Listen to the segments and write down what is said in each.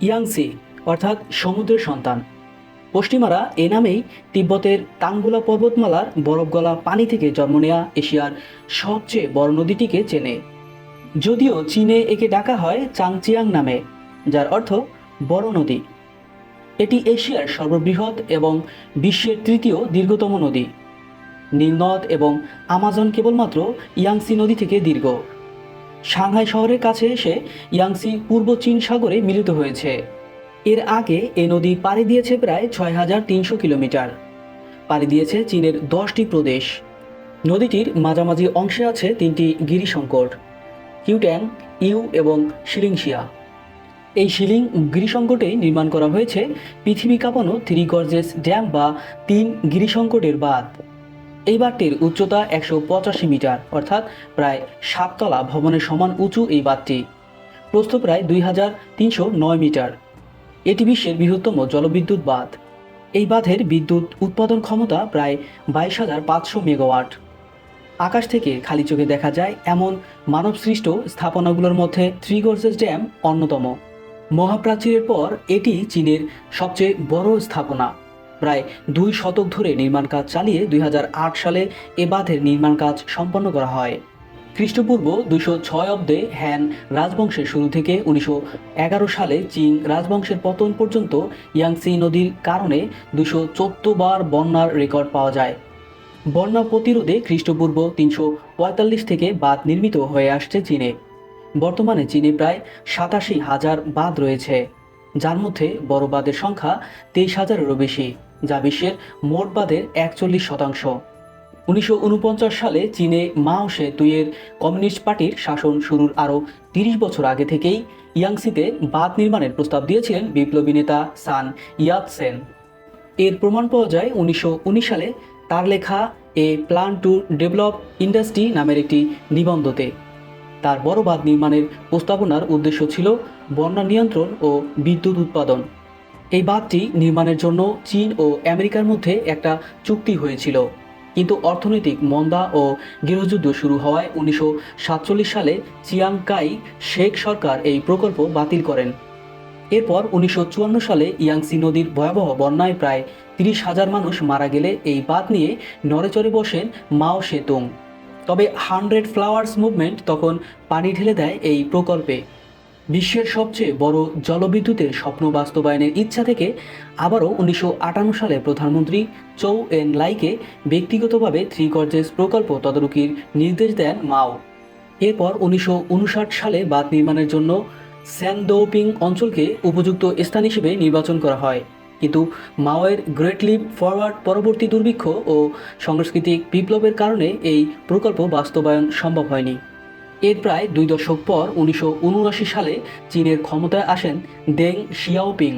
Yangtze, অর্থাৎ সমুদ্রের সন্তান। পশ্চিমারা এ নামেই তিব্বতের তাঙ্গুলা পর্বতমালার বরফ গলা পানি থেকে জন্ম নেয়া এশিয়ার সবচেয়ে বড় নদীটিকে চেনে। যদিও চীনে একে ডাকা হয় চাংচিয়াং নামে, যার অর্থ বড় নদী। এটি এশিয়ার সর্ববৃহৎ এবং বিশ্বের তৃতীয় দীর্ঘতম নদী। নীলনদ এবং আমাজন কেবলমাত্র ইয়াংসি নদী থেকে দীর্ঘ। সাংহাই শহরের কাছে এসে ইয়াংসি পূর্ব চীন সাগরে মিলিত হয়েছে। এর আগে এ নদী পাড়ি দিয়েছে প্রায় ছয় হাজার তিনশো কিলোমিটার। পাড়ি দিয়েছে চীনের দশটি প্রদেশ। নদীটির মাঝামাঝি অংশে আছে তিনটি গিরিশঙ্কর, কিউট্যাং, ইউ এবং শিলিংশিয়া। এই শিলিং গিরিসংকটেই নির্মাণ করা হয়েছে পৃথিবী কাঁপানো থ্রি গর্জেস ড্যাম বা তিন গিরিসংকটের বাঁধ। এই বাঁধটির উচ্চতা একশো পঁচাশি মিটার, অর্থাৎ প্রায় সাততলা ভবনের সমান উঁচু এই বাঁধটি। প্রস্থ প্রায় দুই হাজার তিনশো নয় মিটার। এটি বিশ্বের বৃহত্তম জলবিদ্যুৎ বাঁধ। এই বাঁধের বিদ্যুৎ উৎপাদন ক্ষমতা প্রায় বাইশ হাজার পাঁচশো মেগাওয়াট। আকাশ থেকে খালি চোখে দেখা যায় এমন মানবসৃষ্ট স্থাপনাগুলোর মধ্যে থ্রি গর্জেস ড্যাম অন্যতম। মহাপ্রাচীরের পর এটি চীনের সবচেয়ে বড় স্থাপনা। প্রায় দুই শতক ধরে নির্মাণ কাজ চালিয়ে দুই হাজার আট সালে এ বাঁধের নির্মাণ কাজ সম্পন্ন করা হয়। খ্রিস্টপূর্ব দুশো ছয় অব্দে হ্যান রাজবংশের শুরু থেকে উনিশশো এগারো সালে চীন রাজবংশের পতন পর্যন্ত ইয়াংসি নদীর কারণে দুশো চোদ্দ বার বন্যার রেকর্ড পাওয়া যায়। বন্যা প্রতিরোধে খ্রিস্টপূর্ব তিনশো পঁয়তাল্লিশ থেকে বাঁধ নির্মিত হয়ে আসছে চীনে। বর্তমানে চীনে প্রায় সাতাশি হাজার বাঁধ রয়েছে। যার মধ্যে বড় বাঁধের সংখ্যা তেইশ হাজারেরও বেশি, যা বিশ্বের মোট বাঁধের একচল্লিশ শতাংশ। উনিশশো ঊনপঞ্চাশ সালে চীনে মাও সে তুইয়ের কমিউনিস্ট পার্টির শাসন শুরুর আরও তিরিশ বছর আগে থেকেই ইয়াংসিতে বাঁধ নির্মাণের প্রস্তাব দিয়েছিলেন বিপ্লবী নেতা সান ইয়াত সেন এর প্রমাণ পাওয়া যায় উনিশশো উনিশ সালে, তার লেখা a plan to develop industry নামের একটি নিবন্ধতে। তার বড় বাঁধ নির্মাণের প্রস্তাবনার উদ্দেশ্য ছিল বন্যা নিয়ন্ত্রণ ও বিদ্যুৎ উৎপাদন। এই বাঁধটি নির্মাণের জন্য চীন ও আমেরিকার মধ্যে একটা চুক্তি হয়েছিল। কিন্তু অর্থনৈতিক মন্দা ও গৃহযুদ্ধ শুরু হওয়ায় উনিশশো সাতচল্লিশ সালে চিয়াংকাই শেখ সরকার এই প্রকল্প বাতিল করেন। এরপর উনিশশো চুয়ান্ন সালে ইয়াংসি নদীর ভয়াবহ বন্যায় প্রায় তিরিশ হাজার মানুষ মারা গেলে এই বাঁধ নিয়ে নড়েচড়ে বসেন মাও সেতুং। তবে হান্ড্রেড ফ্লাওয়ার্স মুভমেন্ট তখন পানি ঢেলে দেয় এই প্রকল্পে। বিশ্বের সবচেয়ে বড় জলবিদ্যুতের স্বপ্ন বাস্তবায়নের ইচ্ছা থেকে আবারও উনিশশো আটান্ন সালে প্রধানমন্ত্রী চৌ এন লাইকে ব্যক্তিগতভাবে থ্রি গর্জেস প্রকল্প তদারকির নির্দেশ দেন মাও। এরপর উনিশশো উনষাট সালে বাঁধ নির্মাণের জন্য স্যানদৌপিং অঞ্চলকে উপযুক্ত স্থান হিসেবে নির্বাচন করা হয়। কিন্তু মাওয়ের গ্রেট লিপ ফরওয়ার্ড পরবর্তী দুর্ভিক্ষ ও সাংস্কৃতিক বিপ্লবের কারণে এই প্রকল্প বাস্তবায়ন সম্ভব হয়নি। এর প্রায় দুই দশক পর উনিশশো উনআশি সালে চীনের ক্ষমতায় আসেন দেং শিয়াওপিং।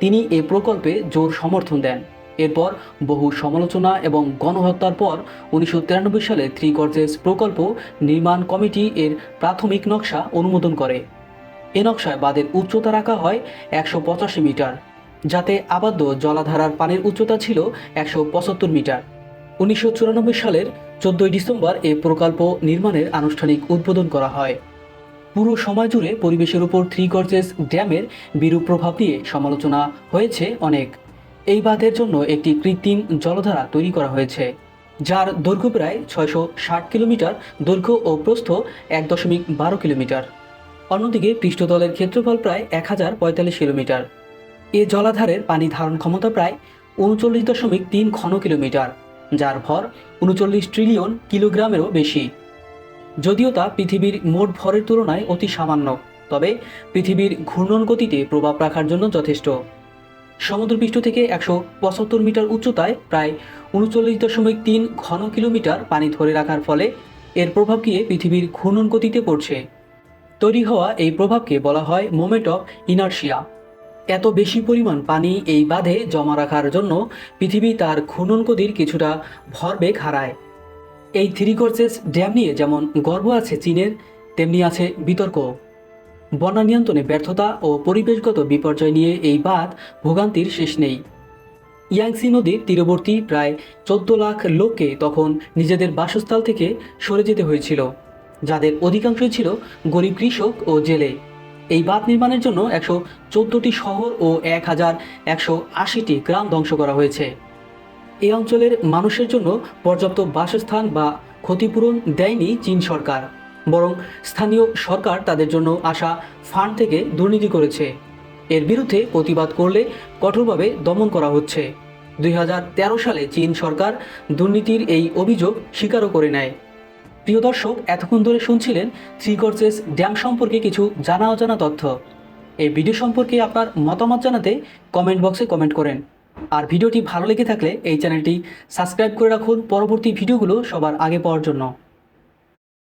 তিনি এ প্রকল্পে জোর সমর্থন দেন। এরপর বহু সমালোচনা এবং গণহত্যার পর উনিশশো তিরানব্বই সালে থ্রি গর্জেস প্রকল্প নির্মাণ কমিটি এর প্রাথমিক নকশা অনুমোদন করে। এ নকশায় বাঁধের উচ্চতা রাখা হয় একশো পঁচাশি মিটার। যাতে আবদ্ধ জলাধারার পানির উচ্চতা ছিল একশো পঁচাত্তর মিটার। উনিশশো চুরানব্বই সালের চোদ্দই ডিসেম্বর এ প্রকল্প নির্মাণের আনুষ্ঠানিক উদ্বোধন করা হয়। পুরো সময় জুড়ে পরিবেশের উপর থ্রি গর্জেস ড্যামের বিরূপ প্রভাব নিয়ে সমালোচনা হয়েছে অনেক। এই বাঁধের জন্য একটি কৃত্রিম জলধারা তৈরি করা হয়েছে, যার দৈর্ঘ্য প্রায় ছয়শো ষাট কিলোমিটার, দৈর্ঘ্য ও প্রস্থ এক দশমিক বারো কিলোমিটার। অন্যদিকে পৃষ্ঠতলের ক্ষেত্রফল প্রায় এক হাজার পঁয়তাল্লিশ কিলোমিটার। এ জলাধারের পানি ধারণ ক্ষমতা প্রায় উনচল্লিশ দশমিক তিন ঘন কিলোমিটার, যার ভর উনচল্লিশ ট্রিলিয়ন কিলোগ্রামেরও বেশি। যদিও তা পৃথিবীর মোট ভরের তুলনায় অতি সামান্য, তবে পৃথিবীর ঘূর্ণন গতিতে প্রভাব রাখার জন্য যথেষ্ট। সমুদ্রপৃষ্ঠ থেকে একশো পঁচাত্তর মিটার উচ্চতায় প্রায় উনচল্লিশ দশমিক তিন ঘন কিলোমিটার পানি ধরে রাখার ফলে এর প্রভাব গিয়ে পৃথিবীর ঘূর্ণন গতিতে পড়ছে। তৈরি হওয়া এই প্রভাবকে বলা হয় মোমেন্ট অফ ইনার্শিয়া। এত বেশি পরিমাণ পানি এই বাঁধে জমা রাখার জন্য পৃথিবী তার গতির কিছুটা ভরবেগ হারায়। এই থ্রি কোর্সেস ড্যাম নিয়ে যেমন গর্ব আছে চীনের, তেমনি আছে বিতর্ক। বন্যা নিয়ন্ত্রণে ব্যর্থতা ও পরিবেশগত বিপর্যয় নিয়ে এই বাঁধ ভোগান্তির শেষ নেই। ইয়াংসি নদীর তীরবর্তী প্রায় চোদ্দ লাখ লোককে তখন নিজেদের বাসস্থল থেকে সরে যেতে হয়েছিল, যাদের অধিকাংশই ছিল গরিব কৃষক ও জেলে। এই বাঁধ নির্মাণের জন্য একশো চোদ্দোটি শহর ও এক হাজার একশো আশিটি গ্রাম ধ্বংস করা হয়েছে। এই অঞ্চলের মানুষের জন্য পর্যাপ্ত বাসস্থান বা ক্ষতিপূরণ দেয়নি চীন সরকার। বরং স্থানীয় সরকার তাদের জন্য আসা ফান্ড থেকে দুর্নীতি করেছে। এর বিরুদ্ধে প্রতিবাদ করলে কঠোরভাবে দমন করা হচ্ছে। দুই হাজার তেরো সালে চীন সরকার দুর্নীতির এই অভিযোগ স্বীকারও করে নেয়। প্রিয় দর্শক, এতক্ষণ ধরে শুনছিলেন থ্রি কোর্সেস ড্যাম সম্পর্কে কিছু জানা অজানা তথ্য। এই ভিডিও সম্পর্কে আপনার মতামত জানাতে কমেন্ট বক্সে কমেন্ট করেন। আর ভিডিওটি ভালো লেগে থাকলে এই চ্যানেলটি সাবস্ক্রাইব করে রাখুন পরবর্তী ভিডিওগুলো সবার আগে পাওয়ার জন্য।